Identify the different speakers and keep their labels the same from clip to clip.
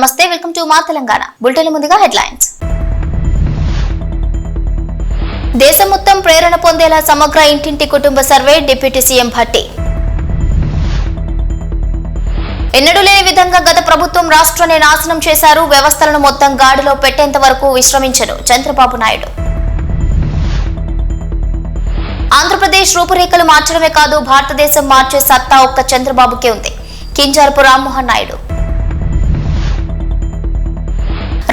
Speaker 1: నమస్తే welcome to మా Telangana. Bulletin ముందుగా హెడ్లైన్స్. దేశం మొత్తం ప్రేరణ పొందేలా సమగ్ర ఇంటింటి కుటుంబ సర్వే డిప్యూటీ సీఎం భట్టి. ఎన్నడూ లేని విధంగా గత ప్రభుత్వం రాష్ట్రాన్ని నాశనం చేశారు. వ్యవస్థలను మొత్తం గాడిలో పెట్టేంత వరకు విశ్రమించరు చంద్రబాబు నాయుడు. ఆంధ్రప్రదేశ్ రూపురేఖలు మార్చడమే కాదు భారతదేశం మార్చే సత్తా ఒక్క చంద్రబాబుకే ఉంది. కింజారపు రామ్మోహన్ నాయుడు.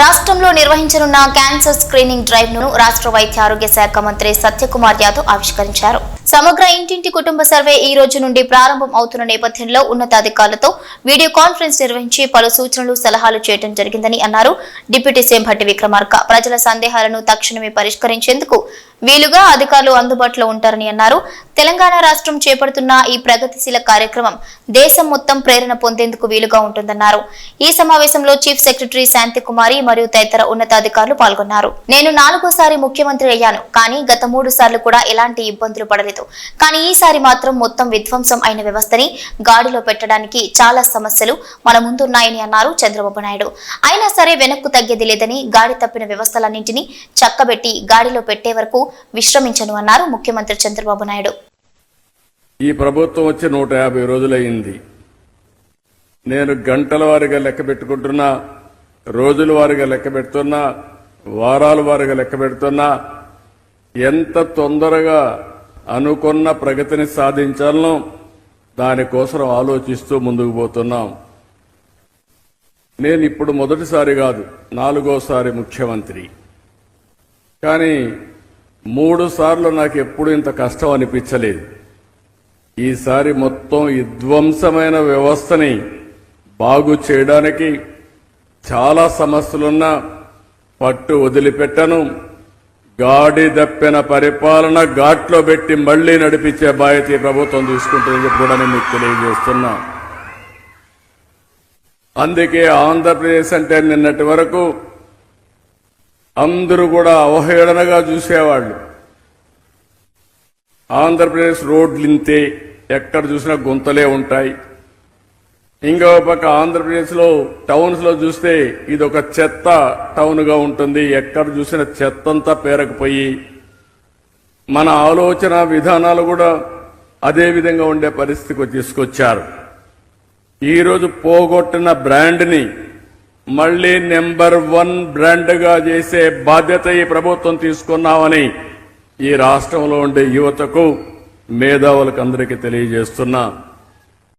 Speaker 1: రాష్ట్రంలో నిర్వహించనున్న క్యాన్సర్ స్క్రీనింగ్ డ్రైవ్ను రాష్ట్ర వైద్య ఆరోగ్య శాఖ మంత్రి సత్యకుమార్ యాదవ్ ఆవిష్కరించారు. సమగ్ర ఇంటింటి కుటుంబ సర్వే ఈ రోజు నుండి ప్రారంభం అవుతున్న నేపథ్యంలో ఉన్నతాధికారులతో వీడియో కాన్ఫరెన్స్ నిర్వహించి పలు సూచనలు సలహాలు చేయడం జరిగిందని అన్నారు. డిప్యూటీ సీఎం భట్టి విక్రమార్క ప్రజల సందేహాలను తక్షణమే పరిష్కరించేందుకు వీలుగా అధికారులు అందుబాటులో ఉంటారని అన్నారు. తెలంగాణ రాష్ట్రం చేపడుతున్న ఈ ప్రగతిశీల కార్యక్రమం దేశం మొత్తం ప్రేరణ పొందేందుకు వీలుగా ఉంటుందన్నారు. ఈ సమావేశంలో చీఫ్ సెక్రటరీ శాంతి కుమారి మరియు తదితర ఉన్నతాధికారులు పాల్గొన్నారు. నేను నాలుగోసారి ముఖ్యమంత్రి అయ్యాను కానీ గత మూడు సార్లు కూడా ఎలాంటి ఇబ్బందులు పడలేదు. కానీ ఈసారి మాత్రం మొత్తం విధ్వంసం అయిన వ్యవస్థని గాడిలో పెట్టడానికి చాలా సమస్యలు మన ముందున్నాయని అన్నారు చంద్రబాబు నాయుడు. అయినా సరే వెనక్కు తగ్గేది లేదని గాడి తప్పిన వ్యవస్థలన్నింటినీ చక్కబెట్టి గాడిలో పెట్టే వరకు విశ్రమించను అన్నారు ముఖ్యమంత్రి చంద్రబాబు నాయుడు.
Speaker 2: ఈ ప్రభుత్వం వచ్చి నూట యాభై రోజులయ్యింది. నేను గంటల వారీగా లెక్క పెట్టుకుంటున్నా రోజుల వారీగా లెక్క పెడుతున్నా వారాల వారీగా లెక్క పెడుతున్నా ఎంత తొందరగా అనుకున్న ప్రగతిని సాధించాలనో దానికోసం ఆలోచిస్తూ ముందుకు పోతున్నాం. నేను ఇప్పుడు మొదటిసారి కాదు నాలుగోసారి ముఖ్యమంత్రి. కానీ మూడు సార్లు నాకు ఎప్పుడు ఇంత కష్టం అనిపించలేదు. ఈసారి మొత్తం విధ్వంసమైన వ్యవస్థని బాగు చేయడానికి చాలా సమస్యలున్నా పట్టు వదిలిపెట్టను. గాడి దప్పిన పరిపాలన ఘాట్లో పెట్టి మళ్ళీ నడిపించే బాధ్యత ప్రభుత్వం తీసుకుంటుందని చెప్పి కూడా నేను మీకు తెలియజేస్తున్నా. అందుకే ఆంధ్రప్రదేశ్ అంటే నిన్నటి వరకు అందరూ కూడా అవహేళనగా చూసేవాళ్ళు. ఆంధ్రప్రదేశ్ రోడ్లు ఇంతే ఎక్కడ చూసినా గుంతలే ఉంటాయి. ఇంకో పక్క ఆంధ్రప్రదేశ్లో టౌన్స్లో చూస్తే ఇది ఒక చెత్త టౌన్గా ఉంటుంది. ఎక్కడ చూసినా చెత్తంతా పేరకపోయి మన ఆలోచన విధానాలు కూడా అదే విధంగా ఉండే పరిస్థితికి తీసుకొచ్చారు. ఈరోజు పోగొట్టిన బ్రాండ్ని మళ్ళీ నెంబర్ వన్ బ్రాండ్గా చేసే బాధ్యత ఈ ప్రభుత్వం తీసుకున్నామని ఈ రాష్ట్రంలో ఉండే యువతకు మేధావులకు అందరికీ తెలియజేస్తున్నా.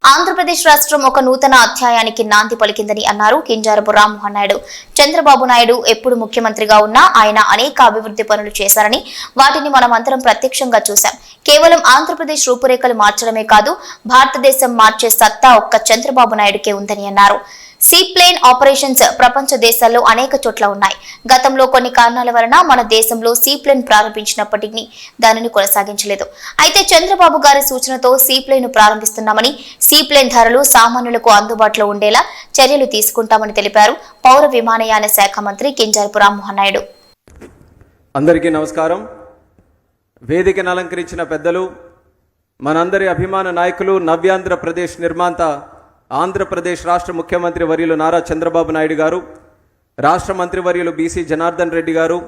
Speaker 1: ఆంధ్రప్రదేశ్ రాష్ట్రం ఒక నూతన అధ్యాయానికి నాంది పలికిందని అన్నారు కింజారపు రామ్మోహన్ నాయుడు. చంద్రబాబు నాయుడు ఎప్పుడు ముఖ్యమంత్రిగా ఉన్నా ఆయన అనేక అభివృద్ధి పనులు చేశారని వాటిని మనమందరం ప్రత్యక్షంగా చూశాం. కేవలం ఆంధ్రప్రదేశ్ రూపురేఖలు మార్చడమే కాదు భారతదేశం మార్చే సత్తా ఒక్క చంద్రబాబు నాయుడుకే ఉందని అన్నారు. సీప్లేన్ ఆపరేషన్స్ ప్రపంచ దేశాల్లో అనేక చోట్ల ఉన్నాయి. గతంలో కొన్ని కారణాల వలన మన దేశంలో సీప్లేన్ ప్రారంభించినప్పటికీ దానిని కొనసాగించలేదు. అయితే చంద్రబాబు గారి సూచనతో సీప్లేన్ ప్రారంభిస్తున్నామని సీప్లేన్ ధరలు సామాన్యులకు అందుబాటులో ఉండేలా చర్యలు తీసుకుంటామని తెలిపారు పౌర విమానయాన శాఖ మంత్రి కింజారపు రామ్మోహన్ నాయుడు.
Speaker 3: అందరికీ నమస్కారం. వేదికను అలంకరించిన పెద్దలు మనందరి అభిమాన నాయకులు నవ్యాంధ్రప్రదేశ్ నిర్మాత ఆంధ్రప్రదేశ్ రాష్ట్ర ముఖ్యమంత్రి వర్యులు నారా చంద్రబాబు నాయుడు గారు రాష్ట్ర మంత్రివర్యులు బీసీ జనార్దన్ రెడ్డి గారు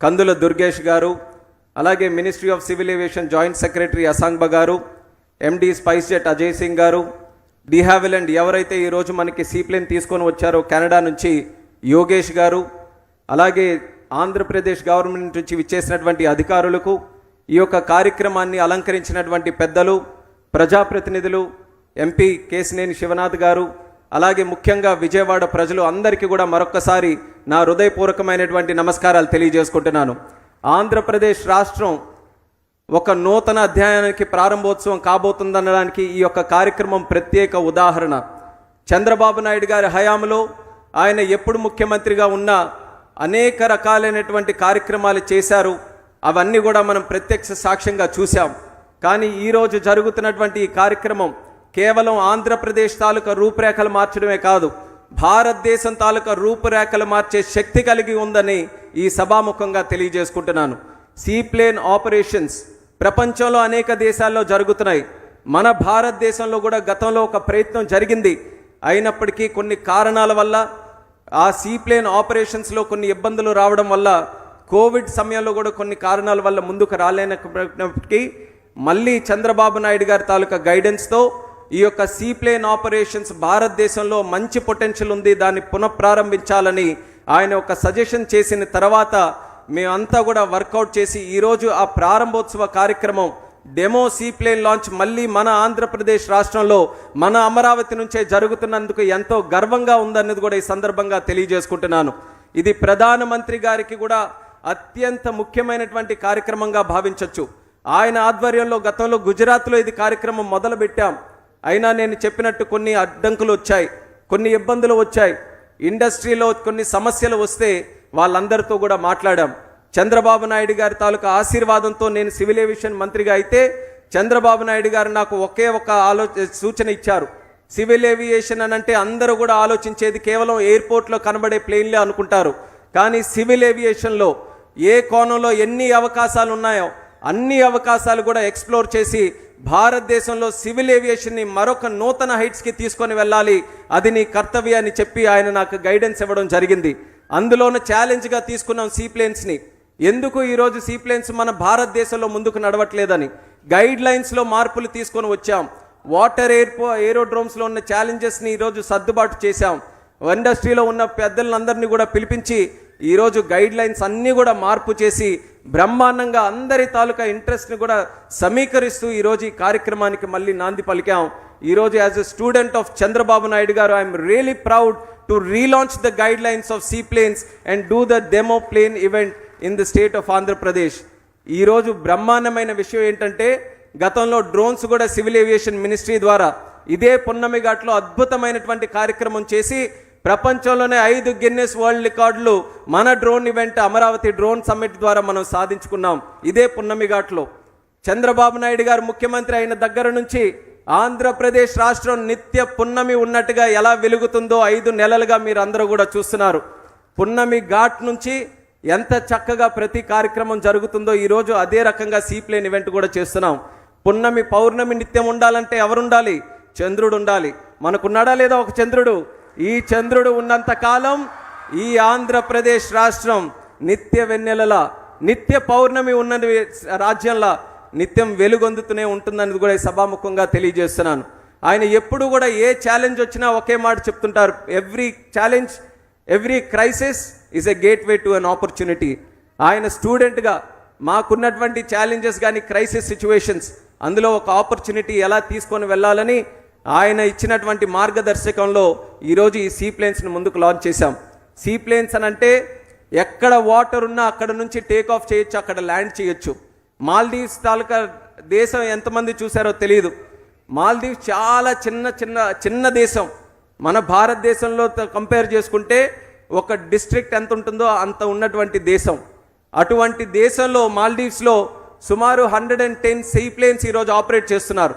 Speaker 3: కందుల దుర్గేష్ గారు అలాగే ministry of civil aviation joint secretary Asangba గారు MD SpiceJet Ajay Singh గారు డిహావిలెండ్ ఎవరైతే ఈరోజు మనకి సీప్లేన్ తీసుకొని వచ్చారో కెనడా నుంచి యోగేష్ గారు అలాగే ఆంధ్రప్రదేశ్ గవర్నమెంట్ నుంచి విచ్చేసినటువంటి అధికారులకు ఈ యొక్క కార్యక్రమాన్ని అలంకరించినటువంటి పెద్దలు ప్రజాప్రతినిధులు ఎంపీ కేసినేని శివనాథ్ గారు అలాగే ముఖ్యంగా విజయవాడ ప్రజలు అందరికీ కూడా మరొక్కసారి నా హృదయపూర్వకమైనటువంటి నమస్కారాలు తెలియజేసుకుంటున్నాను. ఆంధ్రప్రదేశ్ రాష్ట్రం ఒక నూతన అధ్యాయానికి ప్రారంభోత్సవం కాబోతుందనడానికి ఈ యొక్క కార్యక్రమం ప్రత్యేక ఉదాహరణ. చంద్రబాబు నాయుడు గారి హయాంలో ఆయన ఎప్పుడు ముఖ్యమంత్రిగా ఉన్నా అనేక రకాలైనటువంటి కార్యక్రమాలు చేశారు. అవన్నీ కూడా మనం ప్రత్యక్ష సాక్ష్యంగా చూశాం. కానీ ఈరోజు జరుగుతున్నటువంటి ఈ కార్యక్రమం కేవలం ఆంధ్రప్రదేశ్ తాలూకా రూపురేఖలు మార్చడమే కాదు భారతదేశం తాలూకా రూపురేఖలు మార్చే శక్తి కలిగి ఉందని ఈ సభాముఖంగా తెలియజేసుకుంటున్నాను. సీప్లేన్ ఆపరేషన్స్ ప్రపంచంలో అనేక దేశాల్లో జరుగుతున్నాయి. మన భారతదేశంలో కూడా గతంలో ఒక ప్రయత్నం జరిగింది. అయినప్పటికీ కొన్ని కారణాల వల్ల ఆ సీప్లేన్ ఆపరేషన్స్లో కొన్ని ఇబ్బందులు రావడం వల్ల కోవిడ్ సమయంలో కూడా కొన్ని కారణాల వల్ల ముందుకు రాలేనప్పటికీ మళ్ళీ చంద్రబాబు నాయుడు గారి తాలూకా గైడెన్స్తో ఈ యొక్క సీప్లేన్ ఆపరేషన్స్ భారతదేశంలో మంచి పొటెన్షియల్ ఉంది దాన్ని పునఃప్రారంభించాలని ఆయన ఒక సజెషన్ చేసిన తర్వాత మేమంతా కూడా వర్కౌట్ చేసి ఈరోజు ఆ ప్రారంభోత్సవ కార్యక్రమం డెమో సీప్లేన్ లాంచ్ మళ్ళీ మన ఆంధ్రప్రదేశ్ రాష్ట్రంలో మన అమరావతి నుంచే జరుగుతున్నందుకు ఎంతో గర్వంగా ఉందన్నది కూడా ఈ సందర్భంగా తెలియజేసుకుంటున్నాను. ఇది ప్రధానమంత్రి గారికి కూడా అత్యంత ముఖ్యమైనటువంటి కార్యక్రమంగా భావించవచ్చు ఆయన ఆధ్వర్యంలో గతంలో గుజరాత్లో ఇది కార్యక్రమం మొదలుపెట్టాం. అయినా నేను చెప్పినట్టు కొన్ని అడ్డంకులు వచ్చాయి కొన్ని ఇబ్బందులు వచ్చాయి. ఇండస్ట్రీలో కొన్ని సమస్యలు వస్తే వాళ్ళందరితో కూడా మాట్లాడాం. చంద్రబాబు నాయుడు గారి తాలూకా ఆశీర్వాదంతో నేను సివిల్ ఏవియేషన్ మంత్రిగా అయితే చంద్రబాబు నాయుడు గారు నాకు ఒకే ఒక ఆలోచన సూచన ఇచ్చారు. సివిల్ ఏవియేషన్ అని అంటే అందరూ కూడా ఆలోచించేది కేవలం ఎయిర్పోర్ట్లో కనబడే ప్లేన్లే అనుకుంటారు. కానీ సివిల్ ఏవియేషన్లో ఏ కోణంలో ఎన్ని అవకాశాలు ఉన్నాయో అన్ని అవకాశాలు కూడా ఎక్స్ప్లోర్ చేసి భారతదేశంలో సివిల్ ఏవియేషన్ని మరొక నూతన హైట్స్కి తీసుకొని వెళ్ళాలి. అది నీ కర్తవ్యాన్ని చెప్పి ఆయన నాకు గైడెన్స్ ఇవ్వడం జరిగింది. అందులోనూ ఛాలెంజ్గా తీసుకున్నాం సీప్లేన్స్ని ఎందుకు ఈరోజు సీప్లేన్స్ మన భారతదేశంలో ముందుకు నడవట్లేదని? గైడ్ లైన్స్లో మార్పులు తీసుకొని వచ్చాం. వాటర్ ఎయిర్పో ఏరోడ్రోమ్స్లో ఉన్న ఛాలెంజెస్ని ఈరోజు సర్దుబాటు చేశాం. ఇండస్ట్రీలో ఉన్న పెద్దలందరినీ కూడా పిలిపించి ఈరోజు గైడ్ లైన్స్ అన్నీ కూడా మార్పు చేసి బ్రహ్మాండంగా అందరి తాలూకా ఇంట్రెస్ట్ని కూడా సమీకరిస్తూ ఈరోజు ఈ కార్యక్రమానికి మళ్ళీ నాంది పలికాం. ఈరోజు as a student of Chandrababu Naidu గారు I'm really proud to relaunch the guidelines of seaplanes and do the demo plane event in the state of Andhra Pradesh ఈరోజు బ్రహ్మాండమైన విషయం ఏంటంటే గతంలో డ్రోన్స్ కూడా సివిల్ ఏవియేషన్ మినిస్ట్రీ ద్వారా ఇదే పున్నమి ఘాట్లో అద్భుతమైనటువంటి కార్యక్రమం చేసి ప్రపంచంలోనే ఐదు గిన్నెస్ వరల్డ్ రికార్డులు మన drone event Amaravati drone summit ద్వారా మనం సాధించుకున్నాం. ఇదే పున్నమి ఘాట్లో. చంద్రబాబు నాయుడు గారు ముఖ్యమంత్రి అయిన దగ్గర నుంచి ఆంధ్రప్రదేశ్ రాష్ట్రం నిత్య పున్నమి ఉన్నట్టుగా ఎలా వెలుగుతుందో ఐదు నెలలుగా మీరు అందరూ కూడా చూస్తున్నారు. పున్నమి ఘాట్ నుంచి ఎంత చక్కగా ప్రతి కార్యక్రమం జరుగుతుందో ఈరోజు అదే రకంగా సీప్లేన్ ఈవెంట్ కూడా చేస్తున్నాం. పున్నమి పౌర్ణమి నిత్యం ఉండాలంటే ఎవరుండాలి? చంద్రుడు ఉండాలి. మనకున్నాడా లేదా ఒక చంద్రుడు? ఈ చంద్రుడు ఉన్నంత కాలం ఈ ఆంధ్రప్రదేశ్ రాష్ట్రం నిత్య వెన్నెలల నిత్య పౌర్ణమి ఉన్న రాజ్యంలా నిత్యం వెలుగొందుతూనే ఉంటుందని కూడా సభాముఖంగా తెలియజేస్తున్నాను. ఆయన ఎప్పుడు కూడా ఏ ఛాలెంజ్ వచ్చినా ఒకే మాట చెప్తుంటారు. Every challenge every crisis is a gateway to an opportunity ఆయన స్టూడెంట్గా మాకున్నటువంటి ఛాలెంజెస్ కానీ క్రైసిస్ సిచ్యువేషన్స్ అందులో ఒక ఆపర్చునిటీ ఎలా తీసుకొని వెళ్ళాలని ఆయన ఇచ్చినటువంటి మార్గదర్శకంలో ఈరోజు ఈ సీప్లేన్స్ని ముందుకు లాంచ్ చేశాం. సీప్లేన్స్ అని అంటే ఎక్కడ వాటర్ ఉన్నా అక్కడ నుంచి టేక్ ఆఫ్ చేయొచ్చు అక్కడ ల్యాండ్ చేయొచ్చు. మాల్దీవ్స్ తాలూకా దేశం ఎంతమంది చూసారో తెలియదు మాల్దీవ్స్ చాలా చిన్న చిన్న చిన్న దేశం. మన భారతదేశంలో కంపేర్ చేసుకుంటే ఒక డిస్ట్రిక్ట్ ఎంత ఉంటుందో అంత ఉన్నటువంటి దేశం. అటువంటి దేశంలో మాల్దీవ్స్లో సుమారు హండ్రెడ్ అండ్ టెన్ సీప్లేన్స్ ఈరోజు ఆపరేట్ చేస్తున్నారు.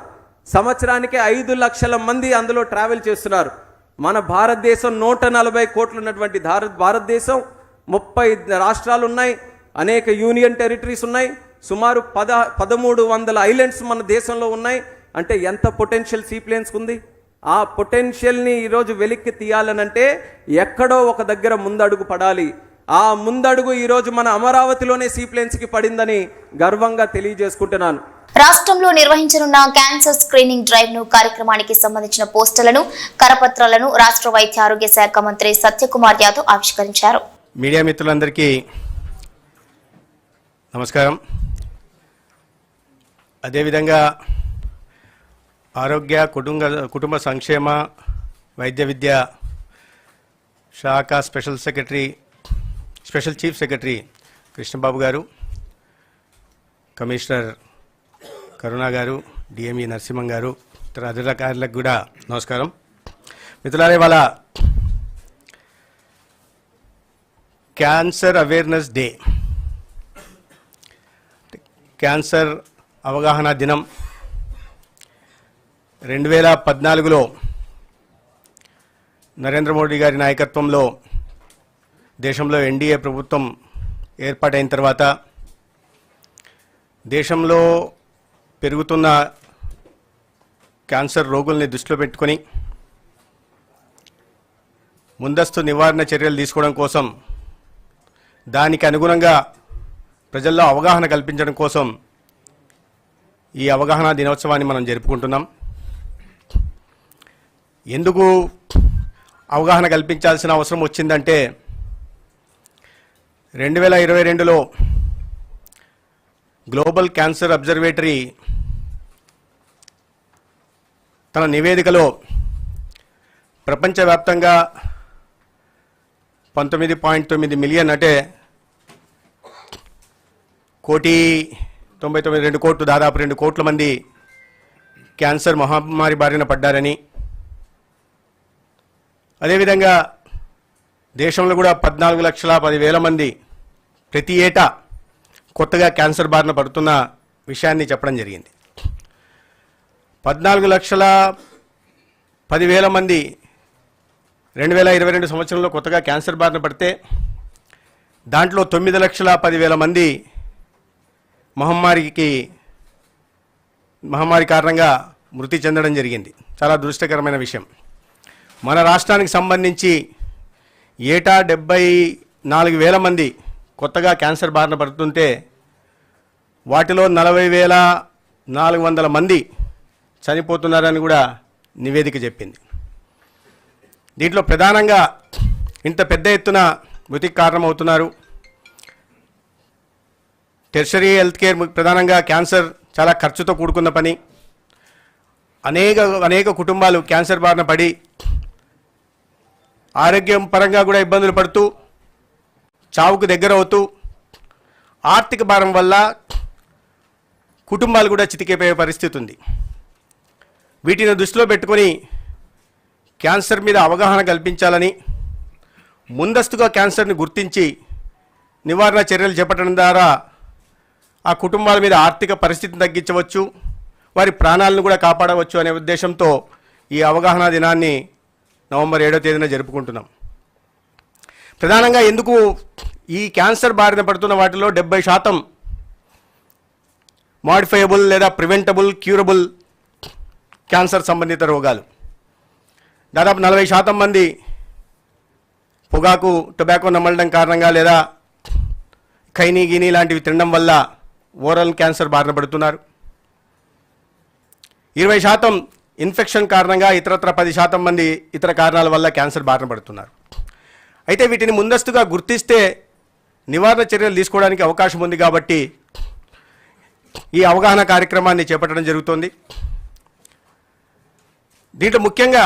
Speaker 3: సంవత్సరానికి ఐదు లక్షల మంది అందులో ట్రావెల్ చేస్తున్నారు. మన భారతదేశం నూట నలభై కోట్లు ఉన్నటువంటి భారత భారతదేశం ముప్పై రాష్ట్రాలు ఉన్నాయి అనేక యూనియన్ టెరిటరీస్ ఉన్నాయి. సుమారు పద పదమూడు వందల ఐలాండ్స్ మన దేశంలో ఉన్నాయి. అంటే ఎంత పొటెన్షియల్ సీప్లేన్స్కి ఉంది ఆ పొటెన్షియల్ని ఈరోజు వెలిక్కి తీయాలనంటే ఎక్కడో ఒక దగ్గర ముందడుగు పడాలి. ఆ ముందడుగు ఈరోజు మన అమరావతిలోనే సీప్లేన్స్కి పడిందని గర్వంగా తెలియజేసుకుంటున్నాను.
Speaker 1: రాష్ట్రంలో నిర్వహించనున్న క్యాన్సర్ స్క్రీనింగ్ డ్రైవ్ను కార్యక్రమానికి సంబంధించిన పోస్టులను కరపత్రాలను రాష్ట్ర వైద్య ఆరోగ్య శాఖ మంత్రి సత్యకుమార్ యాదవ్ ఆవిష్కరించారు.
Speaker 4: మీడియా మిత్రులందరికీ నమస్కారం. అదేవిధంగా ఆరోగ్య కుటుంబ కుటుంబ సంక్షేమ వైద్య విద్య శాఖ special secretary special chief secretary Krishnababu గారు కమిషనర్ కరుణా గారు డిఎంఈ నరసింహం గారు ఇతర అధికారులకు కూడా నమస్కారం. మిత్రులారే వాళ్ళ క్యాన్సర్ అవేర్నెస్ డే. క్యాన్సర్ అవగాహన దినం రెండు వేల పద్నాలుగులో నరేంద్ర మోడీ గారి నాయకత్వంలో దేశంలో ఎన్డీఏ ప్రభుత్వం ఏర్పాటైన తర్వాత దేశంలో పెరుగుతున్న క్యాన్సర్ రోగుల్ని దృష్టిలో పెట్టుకొని ముందస్తు నివారణ చర్యలు తీసుకోవడం కోసం దానికి అనుగుణంగా ప్రజల్లో అవగాహన కల్పించడం కోసం ఈ అవగాహన దినోత్సవాన్ని మనం జరుపుకుంటున్నాం. ఎందుకు అవగాహన కల్పించాల్సిన అవసరం వచ్చిందంటే రెండు వేల ఇరవై రెండులో గ్లోబల్ క్యాన్సర్ అబ్జర్వేటరీ తన నివేదికలో ప్రపంచవ్యాప్తంగా పంతొమ్మిది పాయింట్ తొమ్మిది మిలియన్ అంటే కోటి తొంభై తొమ్మిది రెండు కోట్లు దాదాపు రెండు కోట్ల మంది క్యాన్సర్ మహమ్మారి బారిన పడ్డారని. అదేవిధంగా దేశంలో కూడా పద్నాలుగు లక్షల పదివేల మంది ప్రతి ఏటా కొత్తగా క్యాన్సర్ బారిన పడుతున్న విషయాన్ని చెప్పడం జరిగింది. పద్నాలుగు లక్షల పదివేల మంది రెండు వేల ఇరవై రెండు సంవత్సరంలో కొత్తగా క్యాన్సర్ బారిన పడితే దాంట్లో తొమ్మిది లక్షల పదివేల మంది మహమ్మారికి మహమ్మారి కారణంగా మృతి చెందడం జరిగింది. చాలా దృష్టకరమైన విషయం. మన రాష్ట్రానికి సంబంధించి ఏటా డెబ్బై నాలుగు వేల మంది కొత్తగా క్యాన్సర్ బారిన పడుతుంటే వాటిలో నలభై వేల నాలుగు వందల మంది చనిపోతున్నారని కూడా నివేదిక చెప్పింది. దీంట్లో ప్రధానంగా ఇంత పెద్ద ఎత్తున మృతికి కారణమవుతున్నారు. టెర్షరీ హెల్త్ కేర్ ప్రధానంగా క్యాన్సర్ చాలా ఖర్చుతో కూడుకున్న పని. అనేక అనేక కుటుంబాలు క్యాన్సర్ బారిన పడి ఆరోగ్యం పరంగా కూడా ఇబ్బందులు పడుతూ చావుకు దగ్గర అవుతూ ఆర్థిక భారం వల్ల కుటుంబాలు కూడా చితికిపోయే పరిస్థితి ఉంది. వీటిని దృష్టిలో పెట్టుకొని క్యాన్సర్ మీద అవగాహన కల్పించాలని ముందస్తుగా క్యాన్సర్ని గుర్తించి నివారణ చర్యలు చేపట్టడం ద్వారా ఆ కుటుంబాల మీద ఆర్థిక పరిస్థితిని తగ్గించవచ్చు వారి ప్రాణాలను కూడా కాపాడవచ్చు అనే ఉద్దేశంతో ఈ అవగాహన దినాన్ని నవంబర్ ఏడో తేదీన జరుపుకుంటున్నాం. ప్రధానంగా ఎందుకు ఈ క్యాన్సర్ బారిన పడుతున్న వాటిలో డెబ్బై శాతం మాడిఫైయబుల్ లేదా ప్రివెంటబుల్ క్యూరబుల్ క్యాన్సర్ సంబంధిత రోగాలు. దాదాపు నలభై శాతం మంది పొగాకు టొబాకో నమలడం కారణంగా లేదా ఖైనీ గిని లాంటివి తినడం వల్ల ఓరల్ క్యాన్సర్ బారిన పడుతున్నారు. ఇరవై శాతం ఇన్ఫెక్షన్ కారణంగా ఇతరత్ర పది శాతం మంది ఇతర కారణాల వల్ల క్యాన్సర్ బారిన పడుతున్నారు. అయితే వీటిని ముందస్తుగా గుర్తిస్తే నివారణ చర్యలు తీసుకోవడానికి అవకాశం ఉంది కాబట్టి ఈ అవగాహన కార్యక్రమాన్ని చేపట్టడం జరుగుతోంది. దీంట్లో ముఖ్యంగా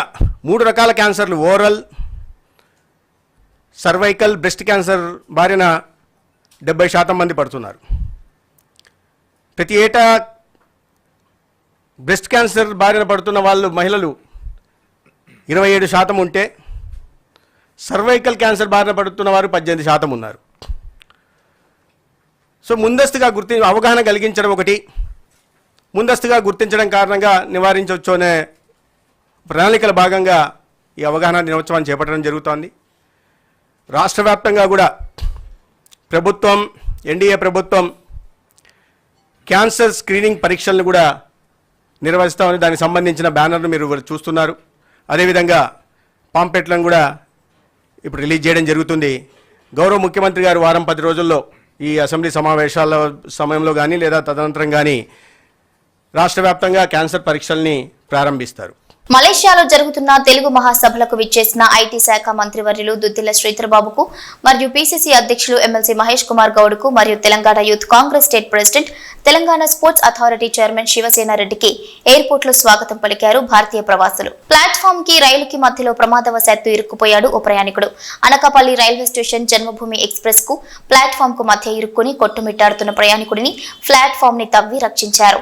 Speaker 4: మూడు రకాల క్యాన్సర్లు. ఓరల్ సర్వైకల్ బ్రెస్ట్ క్యాన్సర్ బారిన డెబ్బై శాతం మంది పడుతున్నారు. ప్రతి ఏటా బ్రెస్ట్ క్యాన్సర్ బారిన పడుతున్న వాళ్ళు మహిళలు ఇరవై ఏడు శాతం ఉంటే సర్వైకల్ క్యాన్సర్ బారిన పడుతున్న వారు పద్దెనిమిది శాతం ఉన్నారు. సో ముందస్తుగా గుర్తి అవగాహన కలిగించడం ఒకటి. ముందస్తుగా గుర్తించడం కారణంగా నివారించవచ్చు అనే ప్రణాళికల భాగంగా ఈ అవగాహన దినోత్సవాన్ని చేపట్టడం జరుగుతోంది. రాష్ట్ర వ్యాప్తంగా కూడా ప్రభుత్వం ఎన్డీఏ ప్రభుత్వం క్యాన్సర్ స్క్రీనింగ్ పరీక్షలను కూడా నిర్వహిస్తామని దానికి సంబంధించిన బ్యానర్ను మీరు చూస్తున్నారు. అదేవిధంగా పాంపెట్లను కూడా ఇప్పుడు రిలీజ్ చేయడం జరుగుతుంది. గౌరవ ముఖ్యమంత్రి గారు వారం పది రోజుల్లో ఈ అసెంబ్లీ సమావేశాల సమయంలో కానీ లేదా తదనంతరం కానీ రాష్ట్ర వ్యాప్తంగా క్యాన్సర్ పరీక్షల్ని ప్రారంభిస్తారు.
Speaker 1: మలేషియాలో జరుగుతున్న తెలుగు మహాసభలకు విచ్చేసిన ఐటీ శాఖ మంత్రివర్యులు దుద్దిల శ్రీధర్బాబుకు మరియు పీసీసీ అధ్యక్షులు ఎమ్మెల్సీ మహేష్ కుమార్ గౌడ్కు మరియు Telangana youth Congress state president Telangana sports authority chairman Shivasena రెడ్డికి ఎయిర్పోర్ట్లో స్వాగతం పలికారు భారతీయ ప్రవాసులు. ప్లాట్ఫామ్కి రైలుకి మధ్యలో ప్రమాదవశాత్తు ఇరుక్కుపోయాడు ఓ ప్రయాణికుడు. అనకాపల్లి రైల్వే స్టేషన్ జన్మభూమి ఎక్స్ప్రెస్కు ప్లాట్ఫామ్కు మధ్య ఇరుక్కుని కొట్టుమిట్టాడుతున్న ప్రయాణికుడిని ప్లాట్ఫామ్ని తవ్వి రక్షించారు.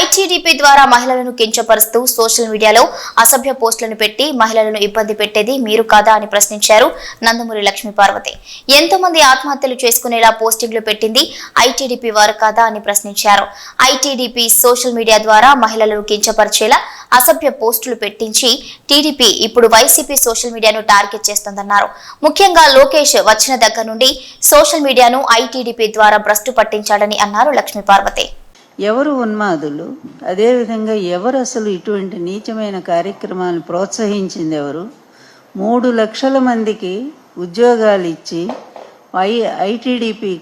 Speaker 1: ఐటీడీపీ ద్వారా మహిళలను కించపరుస్తూ సోషల్ మీడియాలో అసభ్య పోస్టులను పెట్టి మహిళలను ఇబ్బంది పెట్టేది మీరు కాదా అని ప్రశ్నించారు నందమూరి లక్ష్మీ పార్వతి. ఎంతో మంది ఆత్మహత్యలు చేసుకునేలా పోస్టింగ్లు పెట్టింది ఐటీడీపీ వారు కాదా అని ప్రశ్నించారు. ఐటీడీపీ సోషల్ మీడియా ద్వారా మహిళలను కించపరిచేలా అసభ్య పోస్టులు పెట్టించి టీడీపీ ఇప్పుడు వైసీపీ సోషల్ మీడియాను టార్గెట్ చేస్తోందన్నారు. ముఖ్యంగా లోకేష్ వచ్చిన దగ్గర నుండి సోషల్ మీడియాను ఐటీడీపీ ద్వారా భ్రష్టు పట్టించాడని అన్నారు లక్ష్మీ పార్వతి.
Speaker 5: ఎవరు ఉన్మాదులు? అదేవిధంగా ఎవరు అసలు ఇటువంటి నీచమైన కార్యక్రమాలను ప్రోత్సహించింది ఎవరు? మూడు లక్షల మందికి ఉద్యోగాలు ఇచ్చి ఐ ఐటీడీపీ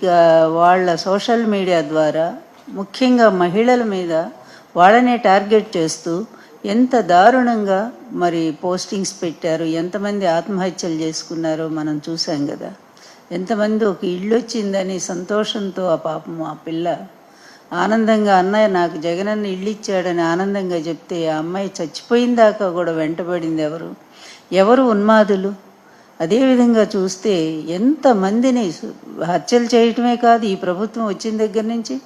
Speaker 5: వాళ్ళ సోషల్ మీడియా ద్వారా ముఖ్యంగా మహిళల మీద వాళ్ళనే టార్గెట్ చేస్తూ ఎంత దారుణంగా మరి పోస్టింగ్స్ పెట్టారు ఎంతమంది ఆత్మహత్యలు చేసుకున్నారో మనం చూసాం కదా. ఎంతమంది ఒక ఇల్లు వచ్చిందని సంతోషంతో ఆ పాపం ఆ పిల్ల ఆనందంగా అన్నయ్య నాకు జగనన్న ఇల్లు ఇచ్చాడని ఆనందంగా చెప్తే ఆ అమ్మాయి చచ్చిపోయిందాకా కూడా వెంటబడింది ఎవరు ఎవరు ఉన్మాదులు అదేవిధంగా చూస్తే ఎంతమందిని హత్యలు చేయటమే కాదు ఈ ప్రభుత్వం వచ్చిన దగ్గర నుంచి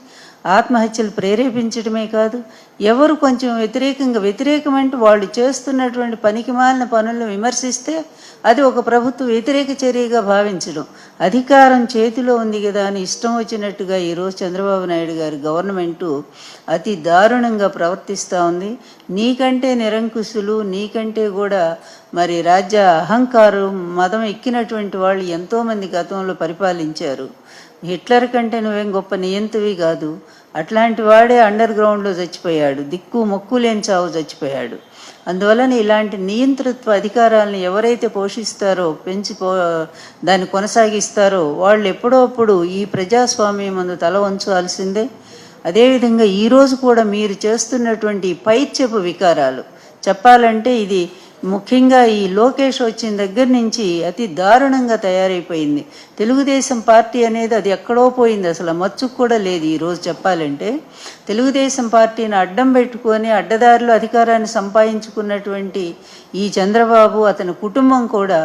Speaker 5: ఆత్మహత్యలు ప్రేరేపించడమే కాదు ఎవరు కొంచెం వ్యతిరేకంగా వ్యతిరేకమంటూ వాళ్ళు చేస్తున్నటువంటి పనికి మాలిన పనులను విమర్శిస్తే అది ఒక ప్రభుత్వ వ్యతిరేక చర్యగా భావించడం. అధికారం చేతిలో ఉంది కదా అని ఇష్టం వచ్చినట్టుగా ఈరోజు చంద్రబాబు నాయుడు గారి గవర్నమెంటు అతి దారుణంగా ప్రవర్తిస్తూ ఉంది. నీకంటే నిరంకుశులు నీకంటే కూడా మరి రాజ్య అహంకారం మదం ఎక్కినటువంటి వాళ్ళు ఎంతోమంది గతంలో పరిపాలించారు. హిట్లర్ కంటే నువ్వేం గొప్ప నియంతవి కాదు. అట్లాంటి వాడే అండర్ గ్రౌండ్లో చచ్చిపోయాడు. దిక్కు మొక్కు లేని చావు చచ్చిపోయాడు. అందువలన ఇలాంటి నియంతృత్వ అధికారాలను ఎవరైతే పోషిస్తారో పెంచి పో దాన్ని కొనసాగిస్తారో వాళ్ళు ఎప్పుడోప్పుడు ఈ ప్రజాస్వామ్యం ముందు తల వంచాల్సిందే. అదేవిధంగా ఈరోజు కూడా మీరు చేస్తున్నటువంటి ఈ పైత్యపు వికారాలు. చెప్పాలంటే ఇది ముఖ్యంగా ఈ లోకేష్ వచ్చిన దగ్గర నుంచి అతి దారుణంగా తయారైపోయింది. తెలుగుదేశం పార్టీ అనేది అది ఎక్కడో పోయింది. అసలు మచ్చుకు కూడా లేదు ఈరోజు చెప్పాలంటే. తెలుగుదేశం పార్టీని అడ్డం పెట్టుకొని అడ్డదారిలో అధికారాన్ని సంపాదించుకున్నటువంటి ఈ చంద్రబాబు అతని కుటుంబం కూడా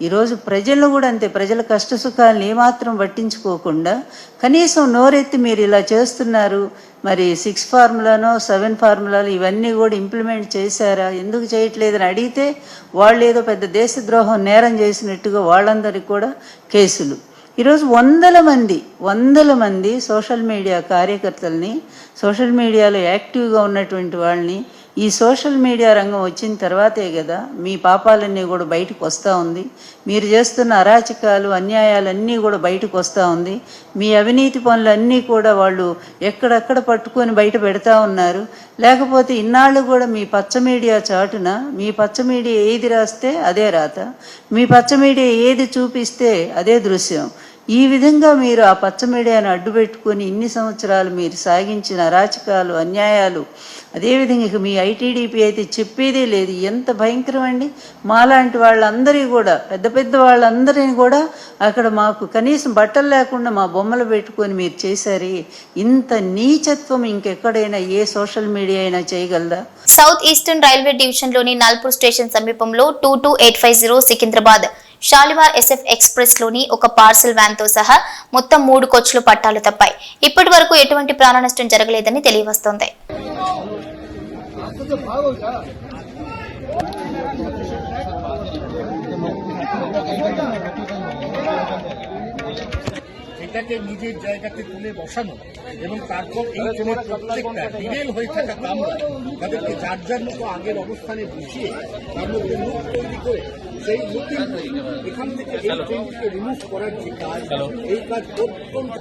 Speaker 5: ఈరోజు ప్రజలు కూడా అంతే ప్రజల కష్ట సుఖాలను ఏమాత్రం పట్టించుకోకుండా కనీసం నోరెత్తి మీరు ఇలా చేస్తున్నారు. మరి సిక్స్ ఫార్ములానో సెవెన్ ఫార్ములాలు ఇవన్నీ కూడా ఇంప్లిమెంట్ చేశారా? ఎందుకు చేయట్లేదని అడిగితే వాళ్ళు ఏదో పెద్ద దేశద్రోహం నేరం చేసినట్టుగా వాళ్ళందరికీ కూడా కేసులు. ఈరోజు వందల మంది వందల మంది సోషల్ మీడియా కార్యకర్తల్ని సోషల్ మీడియాలో యాక్టివ్గా ఉన్నటువంటి వాళ్ళని ఈ సోషల్ మీడియా రంగం వచ్చిన తర్వాతే కదా మీ పాపాలన్నీ కూడా బయటకు వస్తూ ఉంది. మీరు చేస్తున్న అరాచకాలు అన్యాయాలన్నీ కూడా బయటకు వస్తూ ఉంది. మీ అవినీతి పనులన్నీ కూడా వాళ్ళు ఎక్కడెక్కడ పట్టుకొని బయట పెడతా ఉన్నారు. లేకపోతే ఇన్నాళ్ళు కూడా మీ పచ్చ మీడియా చాటున మీ పచ్చ మీడియా ఏది రాస్తే అదే రాత. మీ పచ్చ మీడియా ఏది చూపిస్తే అదే దృశ్యం. ఈ విధంగా మీరు ఆ పచ్చ మీడియాను అడ్డుపెట్టుకొని ఇన్ని సంవత్సరాలు మీరు సాగించిన అరాచకాలు అన్యాయాలు అదేవిధంగా ఇక మీ ఐటీడీపీ అయితే చెప్పేదే లేదు. ఎంత భయంకరమండి. మాలాంటి వాళ్ళందరి కూడా పెద్ద పెద్ద వాళ్ళందరిని కూడా అక్కడ మాకు కనీసం బట్టలు లేకుండా మా బొమ్మలు పెట్టుకొని మీరు చేశారు. ఇంత నీచత్వం ఇంకెక్కడైనా ఏ సోషల్ మీడియా అయినా చేయగలదా?
Speaker 1: సౌత్ ఈస్టర్న్ రైల్వే డివిజన్లోని నల్పూర్ స్టేషన్ సమీపంలో two two eight five zero Secunderabad Shalimar SF express లోని ఒక పార్సల్ వ్యాన్ తో సహా మొత్తం మూడు కోచ్లు పట్టాలు తప్పాయి ఇప్పటి వరకు ఎటువంటి ప్రాణ నష్టం జరగలేదని తెలియవస్తోంది
Speaker 6: এটাকে নিজের জায়গাতে তুলে বসানো এবং তারপর এই ট্রেনের প্রত্যেকটা ডিরেল হয়ে থাকা কামরা তাদেরকে যার যার মতো আগের অবস্থানে বসিয়ে তার মধ্যে লুক তৈরি করে সেই লুকিং এখান থেকে এই ট্রেনটিকে রিমুভ করার যে কাজ এই কাজ অত্যন্ত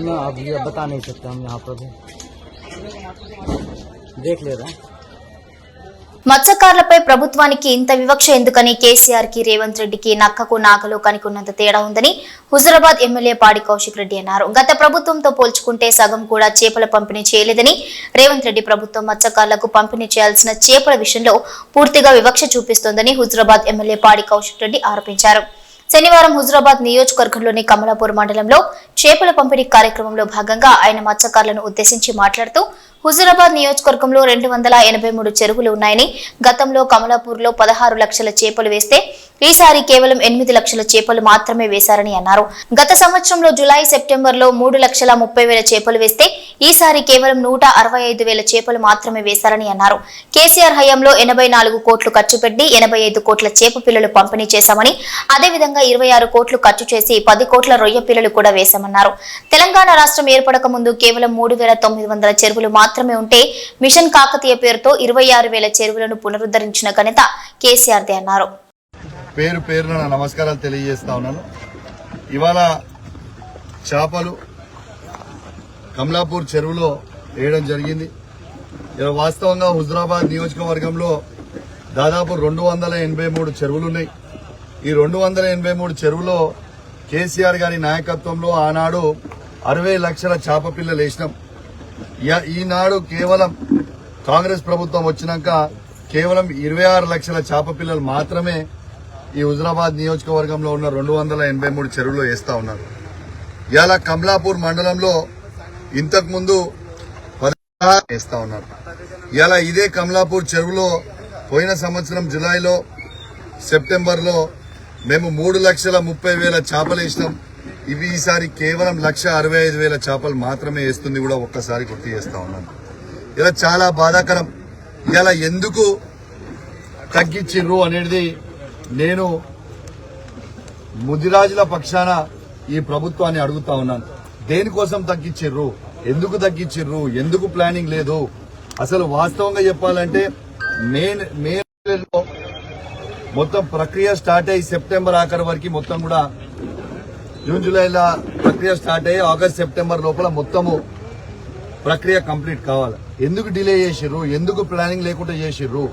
Speaker 7: ना अभी अब बता नहीं सकते हम यहाँ पर भी देख ले रहे हैं
Speaker 1: మత్స్యకారులపై ప్రభుత్వానికి ఇంత వివక్ష ఎందుకని కేసీఆర్కి రేవంత్ రెడ్డికి నక్కకు నాగలో కనుకున్నంత తేడా ఉందని హుజరాబాద్ ఎమ్మెల్యే పాడి కౌశిక్ రెడ్డి అన్నారు. గత ప్రభుత్వంతో పోల్చుకుంటే సగం కూడా చేపల పంపిణీ చేయలేదని రేవంత్ రెడ్డి ప్రభుత్వం మత్స్యకారులకు పంపిణీ చేయాల్సిన చేపల విషయంలో పూర్తిగా వివక్ష చూపిస్తోందని హుజరాబాద్ ఎమ్మెల్యే పాడి కౌశిక్ రెడ్డి ఆరోపించారు. శనివారం హుజురాబాద్ నియోజకవర్గంలోని కమలాపూర్ మండలంలో చేపల పంపిణీ కార్యక్రమంలో భాగంగా ఆయన మత్స్యకారులను ఉద్దేశించి మాట్లాడుతూ హుజురాబాద్ నియోజకవర్గంలో రెండు వందల ఎనభై మూడు చెరువులు ఉన్నాయని గతంలో కమలాపూర్లో పదహారు లక్షల చేపలు వేస్తే ఈసారి కేవలం ఎనిమిది లక్షల చేపలు మాత్రమే వేశారని అన్నారు. గత సంవత్సరంలో జులై సెప్టెంబర్లో మూడు లక్షల ముప్పై వేల చేపలు వేస్తే ఈసారి కేవలం నూట అరవై ఐదు వేల చేపలు మాత్రమే వేశారని అన్నారు. కేసీఆర్ హయాంలో ఎనభై నాలుగు కోట్లు ఖర్చు పెట్టి ఎనభై ఐదు కోట్ల చేప పిల్లలు పంపిణీ చేశామని అదేవిధంగా ఇరవై ఆరు కోట్లు ఖర్చు చేసి పది కోట్ల రొయ్య పిల్లలు కూడా వేశామన్నారు. తెలంగాణ రాష్ట్రం ఏర్పడక ముందు కేవలం మూడు వేల తొమ్మిది వందల చెరువులు మాత్రమే ఉంటే మిషన్ కాకతీయ పేరుతో ఇరవై ఆరు వేల చెరువులను పునరుద్ధరించిన ఘనత కేసీఆర్దే అన్నారు.
Speaker 8: పేరు పేరున నా నమస్కారాలు తెలియజేస్తా ఉన్నాను. ఇవాళ చేపలు కమలాపూర్ చెరువులో వేయడం జరిగింది. వాస్తవంగా హుజరాబాద్ నియోజకవర్గంలో దాదాపు రెండు వందల ఎనభై మూడు చెరువులు ఉన్నాయి ఈ రెండు వందల ఎనభై మూడు చెరువులో కేసీఆర్ గారి నాయకత్వంలో ఆనాడు అరవై లక్షల చేప పిల్లలు వేసినాం. ఈనాడు కేవలం కాంగ్రెస్ ప్రభుత్వం వచ్చినాక కేవలం ఇరవై ఆరు లక్షల చేప పిల్లలు మాత్రమే ఈ హుజరాబాద్ నియోజకవర్గంలో ఉన్న రెండు వందల ఎనభై మూడు చెరువులో వేస్తా ఉన్నారు. ఇలా కమలాపూర్ మండలంలో ఇంతకు ముందు వేస్తా ఉన్నారు. ఇలా ఇదే కమలాపూర్ చెరువులో పోయిన సంవత్సరం జులైలో సెప్టెంబర్లో మేము మూడు లక్షల ముప్పై వేల చేపలు వేసినాం. ఇవి ఈసారి కేవలం లక్ష అరవై ఐదు వేల చేపలు మాత్రమే వేస్తుంది కూడా ఒక్కసారి గుర్తు చేస్తా ఉన్నాను. ఇలా చాలా బాధాకరం. ఇలా ఎందుకు తగ్గించిర్రు అనేది నేను ముదిరాజుల పక్షాన ఈ ప్రభుత్వాన్ని అడుగుతా ఉన్నాను. దేనికోసం తగ్గించిర్రు? ఎందుకు తగ్గించిర్రు? ఎందుకు ప్లానింగ్ లేదు? అసలు వాస్తవంగా చెప్పాలంటే మే మే మొత్తం ప్రక్రియ స్టార్ట్ అయ్యి సెప్టెంబర్ ఆఖరి వరకు మొత్తం కూడా జూన్ జూలైలో ప్రక్రియ స్టార్ట్ అయ్యి ఆగస్ట్ సెప్టెంబర్ లోపల మొత్తము ప్రక్రియ కంప్లీట్ కావాలి. ఎందుకు డిలే చేసిర్రు? ఎందుకు ప్లానింగ్ లేకుండా చేసిర్రు?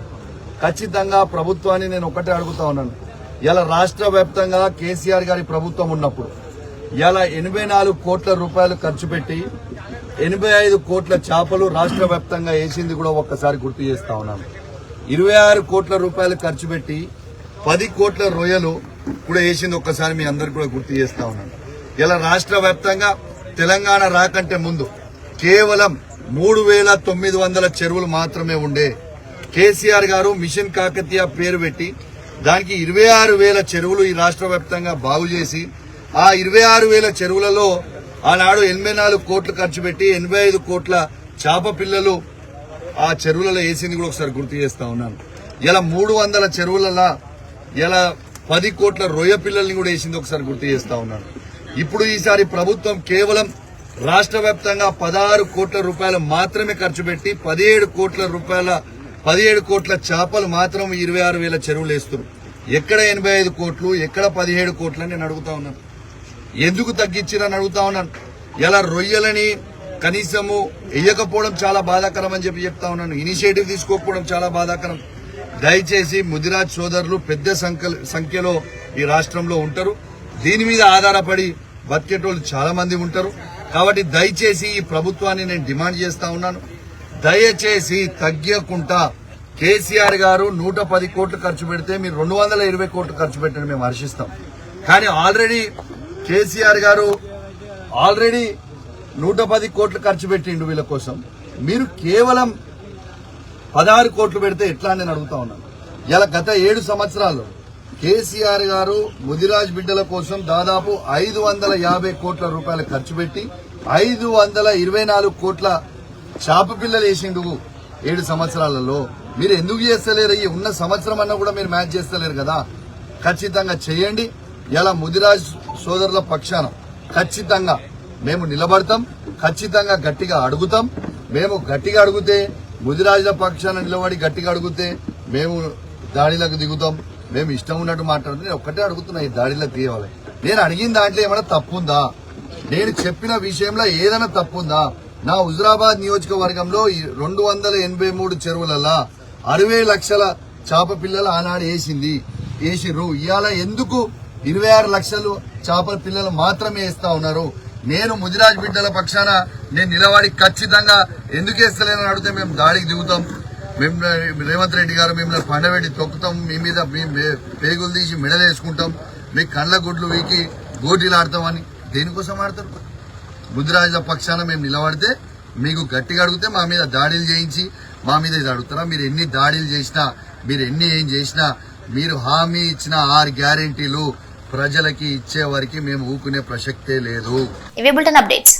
Speaker 8: ఖచ్చితంగా ప్రభుత్వాన్ని నేను ఒకటే అడుగుతా ఉన్నాను. ఇలా రాష్ట్ర వ్యాప్తంగా కేసీఆర్ గారి ప్రభుత్వం ఉన్నప్పుడు ఇలా ఎనభై నాలుగు కోట్ల రూపాయలు ఖర్చు పెట్టి ఎనభై ఐదు కోట్ల చేపలు రాష్ట్ర వ్యాప్తంగా వేసింది కూడా ఒక్కసారి గుర్తు చేస్తా ఉన్నాను. ఇరవై ఆరు కోట్ల రూపాయలు ఖర్చు పెట్టి పది కోట్ల రొయ్యలు కూడా వేసింది ఒక్కసారి మీ అందరికి కూడా గుర్తు చేస్తా ఉన్నాను. ఇలా రాష్ట్ర వ్యాప్తంగా తెలంగాణ రాకంటే ముందు కేవలం మూడు వేల తొమ్మిది వందల చెరువులు మాత్రమే ఉండే కేసీఆర్ గారు మిషన్ కాకతీయ పేరు పెట్టి దానికి ఇరవై ఆరు వేల చెరువులు ఈ రాష్ట్ర వ్యాప్తంగా బాగు చేసి ఆ ఇరవై ఆరు వేల చెరువులలో ఆనాడు ఎనభై నాలుగు కోట్లు ఖర్చు పెట్టి ఎనభై ఐదు కోట్ల చేప పిల్లలు ఆ చెరువులలో వేసింది కూడా ఒకసారి గుర్తు చేస్తా ఉన్నాను. ఇలా మూడు వందల చెరువులలో ఇలా పది కోట్ల రొయ్య పిల్లల్ని కూడా వేసింది ఒకసారి గుర్తు చేస్తా ఉన్నాను. ఇప్పుడు ఈసారి ప్రభుత్వం కేవలం రాష్ట్ర వ్యాప్తంగా పదహారు కోట్ల రూపాయలు మాత్రమే ఖర్చు పెట్టి పదిహేడు కోట్ల రూపాయల పదిహేడు కోట్ల చేపలు మాత్రం ఇరవై ఆరు వేల చెరువులు వేస్తున్నారు. ఎక్కడ ఎనభై ఐదు కోట్లు ఎక్కడ పదిహేడు కోట్లు అని నేను అడుగుతా ఉన్నాను. ఎందుకు తగ్గించిరని అడుగుతా ఉన్నాను. ఇలా రొయ్యలని కనీసము వేయకపోవడం చాలా బాధాకరం అని చెప్పి చెప్తా ఉన్నాను. ఇనిషియేటివ్ తీసుకోకపోవడం చాలా బాధాకరం. దయచేసి ముదిరాజ్ సోదరులు పెద్ద సంఖ్య- సంఖ్యలో ఈ రాష్ట్రంలో ఉంటారు. దీని మీద ఆధారపడి బతికేటోళ్ళు చాలా మంది ఉంటారు. కాబట్టి దయచేసి ఈ ప్రభుత్వాన్ని నేను డిమాండ్ చేస్తా ఉన్నాను. దయచేసి తగ్గకుండా కేసీఆర్ గారు నూట పది కోట్లు ఖర్చు పెడితే మీరు రెండు వందల ఇరవై కోట్లు ఖర్చు పెట్టండి మేము హర్షిస్తాం. కానీ ఆల్రెడీ కేసీఆర్ గారు ఆల్రెడీ నూట పది కోట్లు ఖర్చు పెట్టిండు వీళ్ళ కోసం. మీరు కేవలం పదహారు కోట్లు పెడితే ఎట్లా అని నేను అడుగుతా ఉన్నాను ఇలా గత ఏడు సంవత్సరాలు కేసీఆర్ గారు ముదిరాజ్ బిడ్డల కోసం దాదాపు ఐదు వందల యాభై కోట్ల రూపాయలు ఖర్చు పెట్టి ఐదు వందల ఇరవై నాలుగు కోట్ల చాప పిల్లలు వేసిండు ఏడు సంవత్సరాలలో. మీరు ఎందుకు చేస్తలేరు? ఈ ఉన్న సంవత్సరం అన్నా కూడా మీరు మ్యాచ్ చేస్తలేరు కదా. ఖచ్చితంగా చేయండి. ఇలా ముదిరాజ్ సోదరుల పక్షాన ఖచ్చితంగా మేము నిలబడతాం. ఖచ్చితంగా గట్టిగా అడుగుతాం. మేము గట్టిగా అడిగితే ముదిరాజుల పక్షాన నిలబడి గట్టిగా అడిగితే మేము దాడిలకు దిగుతాం. మేము ఇష్టం ఉన్నట్టు మాట్లాడుతుంది నేను ఒక్కటే అడుగుతున్నా ఈ దాడిలకు తీయాలి నేను అడిగిన దాంట్లో ఏమైనా తప్పుందా? నేను చెప్పిన విషయంలో ఏదైనా తప్పుందా? నా హుజరాబాద్ నియోజకవర్గంలో ఈ రెండు వందల ఎనభై మూడు చెరువులలో అరవై లక్షల చేప పిల్లలు ఆనాడు వేసింది. వేసిర్రు. ఇవాళ ఎందుకు ఇరవై ఆరు లక్షలు చేపల పిల్లలు మాత్రమే వేస్తా ఉన్నారు? నేను ముదిరాజ్ బిడ్డల పక్షాన నేను నిలబడి ఖచ్చితంగా ఎందుకు వేస్తలేనని అడిగితే మేము దాడికి దిగుతాం. మేము రేవంత్ రెడ్డి గారు మిమ్మల్ని పండబెట్టి తొక్కుతాం. మీ మీద మీ పేగులు తీసి మెడలేసుకుంటాం. మీ కళ్ళ గుడ్లు వీకి గోటీలు ఆడతామని దేనికోసం ఆడతారు? ముదిరాజుల పక్షాన మేము నిలబడితే మీకు గట్టిగా అడిగితే మా మీద దాడులు చేయించి మా మీద ఇది అడుగుతారా? మీరు ఎన్ని దాడులు చేసినా మీరు ఎన్ని ఏం చేసినా మీరు హామీ ఇచ్చిన ఆరు గ్యారెంటీలు ప్రజలకి ఇచ్చే వరకు మేము ఊకునే ప్రసక్తే లేదు.
Speaker 1: ఇవి బులెటిన్ అప్డేట్స్.